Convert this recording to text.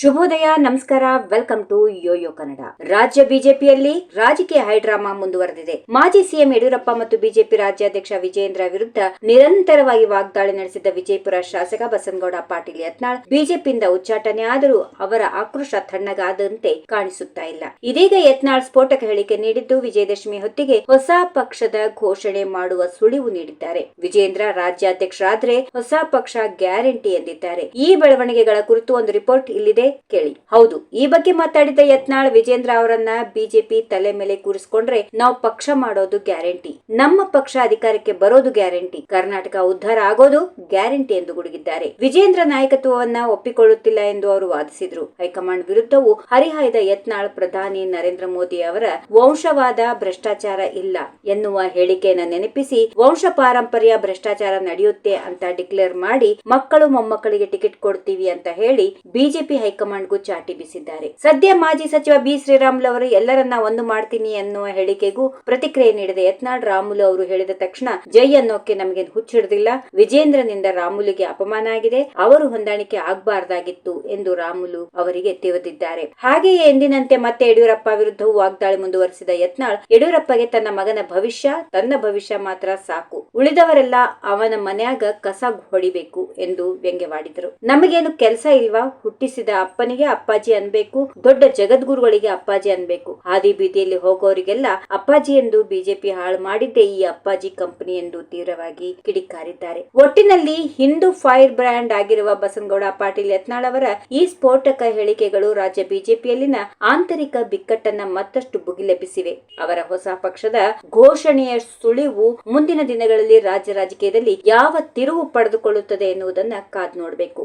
ಶುಭೋದಯ, ನಮಸ್ಕಾರ welcome to Yoyo Kannada ರಾಜ್ಯ ಬಿಜೆಪಿಯಲ್ಲಿ ರಾಜಕೀಯ ಹೈಡ್ರಾಮಾ ಮುಂದುವರೆದಿದೆ. ಮಾಜಿ ಸಿಎಂ ಯಡಿಯೂರಪ್ಪ ಮತ್ತು ಬಿಜೆಪಿ ರಾಜ್ಯಾಧ್ಯಕ್ಷ ವಿಜಯೇಂದ್ರ ವಿರುದ್ಧ ನಿರಂತರವಾಗಿ ವಾಗ್ದಾಳಿ ನಡೆಸಿದ್ದ ವಿಜಯಪುರ ಶಾಸಕ ಬಸನಗೌಡ ಪಾಟೀಲ್ ಯತ್ನಾಳ್ ಬಿಜೆಪಿಯಿಂದ ಉಚ್ಚಾಟನೆ ಆದರೂ ಅವರ ಆಕ್ರೋಶ ತಣ್ಣಗಾದಂತೆ ಕಾಣಿಸುತ್ತಾ ಇಲ್ಲ. ಇದೀಗ ಯತ್ನಾಳ್ ಸ್ಫೋಟಕ ಹೇಳಿಕೆ ನೀಡಿದ್ದು, ವಿಜಯದಶಮಿ ಹೊತ್ತಿಗೆ ಹೊಸ ಪಕ್ಷದ ಘೋಷಣೆ ಮಾಡುವ ಸುಳಿವು ನೀಡಿದ್ದಾರೆ. ವಿಜೇಂದ್ರ ರಾಜ್ಯಾಧ್ಯಕ್ಷರಾದ್ರೆ ಹೊಸ ಪಕ್ಷ ಗ್ಯಾರಂಟಿ ಎಂದಿದ್ದಾರೆ. ಈ ಬೆಳವಣಿಗೆಗಳ ಕುರಿತು ಒಂದು ರಿಪೋರ್ಟ್ ಇಲ್ಲಿದೆ. ಕೇಳಿ. ಹೌದು, ಈ ಬಗ್ಗೆ ಮಾತಾಡಿದ ಯತ್ನಾಳ್ ವಿಜೇಂದ್ರ ಅವರನ್ನ ಬಿಜೆಪಿ ತಲೆ ಮೇಲೆ ಕೂರಿಸಿಕೊಂಡ್ರೆ ನಾವು ಪಕ್ಷ ಮಾಡೋದು ಗ್ಯಾರಂಟಿ. ನಮ್ಮ ಪಕ್ಷ ಅಧಿಕಾರಕ್ಕೆ ಬರೋದು ಗ್ಯಾರಂಟಿ. ಕರ್ನಾಟಕ ಉದ್ಧಾರ ಆಗೋದು ಗ್ಯಾರಂಟಿ ಎಂದು ಗುಡುಗಿದ್ದಾರೆ. ವಿಜೇಂದ್ರ ನಾಯಕತ್ವವನ್ನ ಒಪ್ಪಿಕೊಳ್ಳುತ್ತಿಲ್ಲ ಎಂದು ಅವರು ವಾದಿಸಿದ್ರು. ಹೈಕಮಾಂಡ್ ವಿರುದ್ಧವೂ ಹರಿಹಾಯ್ದ ಯತ್ನಾಳ್ ಪ್ರಧಾನಿ ನರೇಂದ್ರ ಮೋದಿ ಅವರ ವಂಶವಾದ ಭ್ರಷ್ಟಾಚಾರ ಇಲ್ಲ ಎನ್ನುವ ಹೇಳಿಕೆಯನ್ನು ನೆನಪಿಸಿ ವಂಶ ಪಾರಂಪರ್ಯ ಭ್ರಷ್ಟಾಚಾರ ನಡೆಯುತ್ತೆ ಅಂತ ಡಿಕ್ಲೇರ್ ಮಾಡಿ ಮಕ್ಕಳು ಮೊಮ್ಮಕ್ಕಳಿಗೆ ಟಿಕೆಟ್ ಕೊಡ್ತೀವಿ ಅಂತ ಹೇಳಿ ಬಿಜೆಪಿ ಹೈಕಮಾಂಡ್ಗೂ ಚಾಟಿ ಬೀಸಿದ್ದಾರೆ. ಸದ್ಯ ಮಾಜಿ ಸಚಿವ ಬಿ ಶ್ರೀರಾಮುಲು ಅವರು ಎಲ್ಲರನ್ನ ಒಂದು ಮಾಡ್ತೀನಿ ಅನ್ನುವ ಹೇಳಿಕೆಗೂ ಪ್ರತಿಕ್ರಿಯೆ ನೀಡಿದ ಯತ್ನಾಳ್ ರಾಮುಲು ಅವರು ಹೇಳಿದ ತಕ್ಷಣ ಜೈ ಅನ್ನೋಕೆ ನಮಗೆ ಹುಚ್ಚಿಡದಿಲ್ಲ ವಿಜೇಂದ್ರನಿಂದ ರಾಮುಲುಗೆ ಅಪಮಾನ ಆಗಿದೆ. ಅವರು ಹೊಂದಾಣಿಕೆ ಆಗ್ಬಾರ್ದಾಗಿತ್ತು ಎಂದು ರಾಮುಲು ಅವರಿಗೆ ತಿಳಿದಿದ್ದಾರೆ ಹಾಗೆಯೇ ಎಂದಿನಂತೆ ಮತ್ತೆ ಯಡಿಯೂರಪ್ಪ ವಿರುದ್ಧವೂ ವಾಗ್ದಾಳಿ ಮುಂದುವರೆಸಿದ ಯತ್ನಾಳ್, ಯಡಿಯೂರಪ್ಪಗೆ ತನ್ನ ಮಗನ ಭವಿಷ್ಯ, ತನ್ನ ಭವಿಷ್ಯ ಮಾತ್ರ ಸಾಕು. ಉಳಿದವರೆಲ್ಲ ಅವನ ಮನೆಯಾಗ ಕಸ ಹೊಡಿಬೇಕು ಎಂದು ವ್ಯಂಗ್ಯವಾಡಿದರು. ನಮಗೇನು ಕೆಲಸ ಇಲ್ವಾ? ಹುಟ್ಟಿಸಿದ ಅಪ್ಪನಿಗೆ ಅಪ್ಪಾಜಿ ಅನ್ಬೇಕು, ದೊಡ್ಡ ಜಗದ್ಗುರುಗಳಿಗೆ ಅಪ್ಪಾಜಿ ಅನ್ಬೇಕು. ಹಾದಿ ಬೀದಿಯಲ್ಲಿ ಹೋಗೋರಿಗೆಲ್ಲ ಅಪ್ಪಾಜಿ ಎಂದು ಬಿಜೆಪಿ ಹಾಳು ಮಾಡಿದ್ದೇ ಈ ಅಪ್ಪಾಜಿ ಕಂಪನಿ ಎಂದು ತೀವ್ರವಾಗಿ ಕಿಡಿಕಾರಿದ್ದಾರೆ. ಒಟ್ಟಿನಲ್ಲಿ ಹಿಂದೂ ಫೈರ್ ಬ್ರ್ಯಾಂಡ್ ಆಗಿರುವ ಬಸನಗೌಡ ಪಾಟೀಲ್ ಯತ್ನಾಳ್ ಅವರ ಈ ಸ್ಫೋಟಕ ಹೇಳಿಕೆಗಳು ರಾಜ್ಯ ಬಿಜೆಪಿಯಲ್ಲಿನ ಆಂತರಿಕ ಬಿಕ್ಕಟ್ಟನ್ನ ಮತ್ತಷ್ಟು ಭುಗಿಲೆಬ್ಬಿಸಿವೆ. ಅವರ ಹೊಸ ಪಕ್ಷದ ಘೋಷಣೆಯ ಸುಳಿವು ಮುಂದಿನ ದಿನಗಳಲ್ಲಿ ರಾಜ್ಯ ರಾಜಕೀಯದಲ್ಲಿ ಯಾವ ತಿರುವು ಪಡೆದುಕೊಳ್ಳುತ್ತದೆ ಎನ್ನುವುದನ್ನ ಕಾದ್ ನೋಡಬೇಕು.